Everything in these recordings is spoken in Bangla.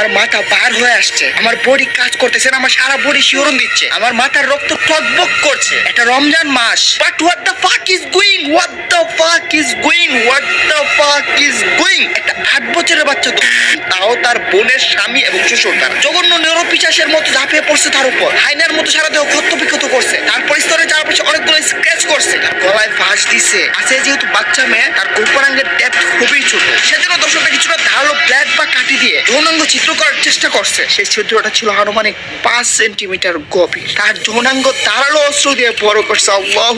আমার মাথা বার হয়ে আসছে। আমার বডি কাজ করতেছে আমার সারা বডি শিহরণ দিচ্ছে। আমার মাথার রক্ত টকবক করছে। এটা রমজান মাস। But what the fuck is going what the fuck is going what the fuck is going একটা আট বছরের বাচ্চা তো। তাও তার বোনের স্বামী এবং শ্বশুর, তার জঘন্য নিরপিচাসের মতো ঝাঁপিয়ে পড়ছে তার উপর। হাইনার মতো সারা দেহ ক্ষত বিক্ষত করছে তারপর স্তরে চারপাশে অনেকগুলো স্ক্র্যাচ করছে। তার গলায় ফাঁস দিছে। আছে যেহেতু বাচ্চা মেয়ে, তার গোপনাঙ্গের ডেপথ খুবই ছোট। সেজন্য দর্শকটা কিছুটা ধারালো ব্ল্যাক বা কাটি দিয়ে যৌনাঙ্গ চিত্র করার চেষ্টা করছে। সেই চিত্রটা ছিল আনুমানিক পাঁচ সেন্টিমিটার গভীর। তার যৌনাঙ্গ ধারালো অস্ত্র দিয়ে বড় করছে আল্লাহ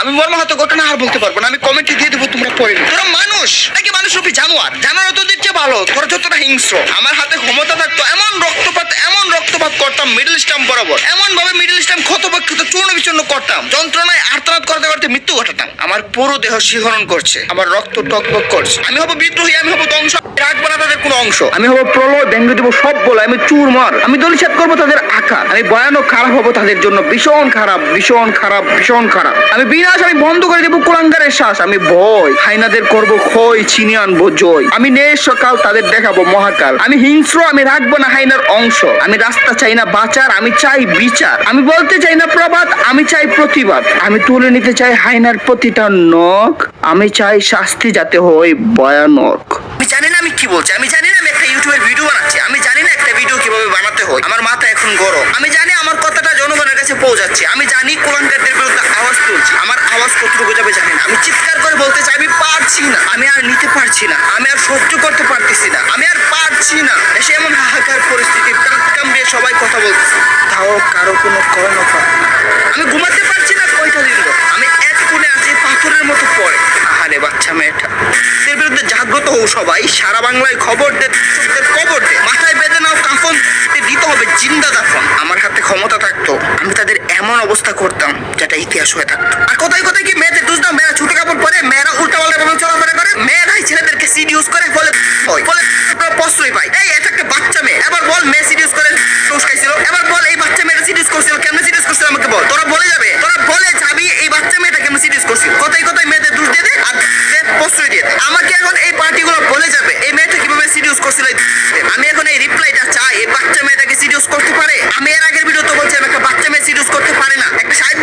আমি মর্মাহত ঘটনা আর বলতে পারব না। আমি কমেন্টে দিয়ে দেবো, তোমরা পড়ে। তোরা মানুষ? নাকি মানুষ রূপী জানোয়ার? জানোয়ার তো দিচ্ছে ভালো। তোরা যতটা হিংস্র। আমার হাতে ক্ষমতা থাকতো এমন রক্তপাত, এমন রক্তপাত করতাম মিডল স্টাম্প বরাবর। এমন ভাবে মিডল স্টাম্প ক্ষতবিক্ষত চূর্ণ বিচূর্ণ করতাম। যন্ত্রণায় আর্তনাদ করতে করতে মৃত্যু ঘটাতাম। আমার পুরো দেহ শিহরণ করছে। আমার রক্ত টকবক করছে। আমি হব বিদ্রোহী, আমি হব ধ্বংস রাখব না তাদের কোনো অংশ। আমি হব প্রলয়, ভেঙে দেবো সব বলে, আমি চুরমার আমি দলিসাত করব তাদের আকার আমি ভয়ানক খারাপ হব তাদের জন্য। ভীষণ খারাপ ভীষণ খারাপ ভীষণ খারাপ। আমি বিনাশ, আমি বন্ধ করে দেবো কুলাঙ্গারের শ্বাস। আমি ভয়। হাইনাদের করব ক্ষয়, ছিনিয়ে আনব জয়। আমি নেই সকাল তাদের দেখাবো মহাকাল। আমি হিংস্র, আমি রাখব না হাইনার অংশ। আমি রাস্তা চাই না বাঁচার, আমি চাই বিচার। আমি বলতে চাই না প্রবাদ, আমি চাই প্রতিবাদ। আমি তুলে নিতে চাই হাইনার প্রতিটা নখ। আমি চাই শাস্তি যাতে হয় ভয়ানক। আমি কি বলছি? আমি জানি না আমি একটা ইউটিউবের ভিডিও বানাচ্ছি। আমি জানি না একটা ভিডিও কীভাবে বানাতে হয়। আমার মাথা এখন গরম। আমি জানি আমার কথাটা জনগণের কাছে পৌঁছাচ্ছে। আমি জানি কোরআনকারদের বিরুদ্ধে আওয়াজ তুলছি। আমার আওয়াজ কতটুকু যাবে জানি না। আমি চিৎকার করে বলতে চাই, আমি পারছি না। আমি আর নিতে পারছি না। আমি আর সহ্য করতে পারতেছি না। আমি আর সবাই, সারা বাংলায় খবর দে খবর দে। মাথায় বেঁধে নাও কাফন দিতে হবে জিন্দা দাফন আমার হাতে ক্ষমতা থাকতো, আমি তাদের এমন অবস্থা করতাম যেটা ইতিহাস হয়ে থাকতো। আর কোথায় কোথায় কি মেয়েদের দোষ মেয়েরা ছোট কাপড় পরে, মেয়েরা উল্টা পাল্টা ভাবে চলাফেরা করে, মেয়েরাই ছেলেদেরকে সিডিউস করে ফলে হয় ফলে প্রশ্রয় পাই এই, এটা একটা বাচ্চা মেয়ে। এবার বল, মেয়ে সিডিউস করে দোষ খাইছিল? এবার বল, এই বাচ্চা মেয়েটা সিডিউস করছিল? কেমনে সিডিউস করছিল আমাকে বল? তোরা বলে যাবে, তোরা বলে যাবি এই বাচ্চা মেয়েটা কেমন সিডিউস করছিল? কোথায় কোথায় মেয়েদের দোষ দিয়ে দে আর দে প্রশ্রয় দিয়ে দে আমাকে এখন এই পার্টিগুলো বলে যাবে এই মেয়েটা কীভাবে সিডিউস করছিল এই আমি এখন এই রিপ্লাইটা চাই এই বাচ্চা মেয়েটাকে সিডিউস করতে পারে আমি এর আগের ভিডিও তো বলছিলাম একটা বাচ্চা মেয়ে সিডিউস করতে পারে না একটা ষাট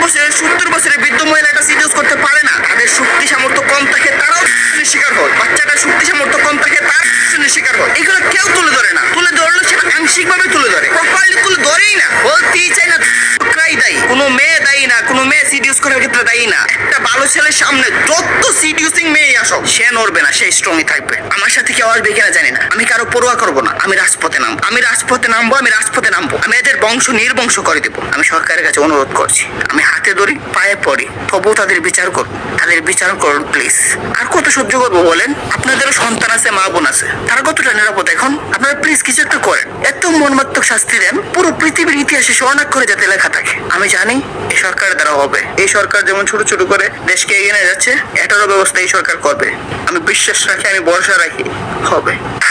বছরের বৃদ্ধ মহিলা সিরিয়াস করতে পারে না। তাদের শক্তি সামর্থ্য কম থাকে, তারাও শিকার হয়। বাচ্চাটা শক্তি সামর্থ্য কম থাকে, তার শিকার হয়। এগুলো কেউ তুলে ধরে না। তুলে ধরলে সেটা আংশিক ভাবে তুলে ধরে। প্রপারলি তুলে ধরেই না। বলতেই চাই না প্রায় দায়ী। কোনো মেয়ে দায়ী না, কোনো মেয়ে সিরিয়াস করার ক্ষেত্রে দায়ী না। ভালো ছেলের সামনে যত সিডিউসিং মেয়ে আসো সে নড়বে না, সে স্ট্রংই থাকবে। আমার সাথে কেউ আসবে কিনা জানি না। আমি কারও পরোয়া করব না। আমি রাজপথে নামবো। আমি রাজপথে নামবো, আমি রাজপথে নামবো। আমি এদের বংশ নির্বংশ করে দেবো। আমি সরকারের কাছে অনুরোধ করছি। আমি হাতে ধরি, পায়ে পড়ি। তবুও তাদের বিচার করুন। তাদের বিচার করুন প্লিজ আর কত সহ্য করব বলেন? আপনাদেরও সন্তান আছে, মা বোন আছে। তারা কতটা নিরাপদ এখন? আপনারা প্লিজ কিছু একটা করেন। এত মর্মাত্মক শাস্তি দেন, পুরো পৃথিবীর ইতিহাসে স্বর্ণাক করে যাতে লেখা থাকে। আমি জানি, এই সরকারের দ্বারা হবে। এই সরকার যেমন ছোট ছোট করে দেশকে এগিয়ে যাচ্ছে, এটারও ব্যবস্থা এই সরকার করবে। আমি বিশ্বাস রাখি, আমি ভরসা রাখি। হবে।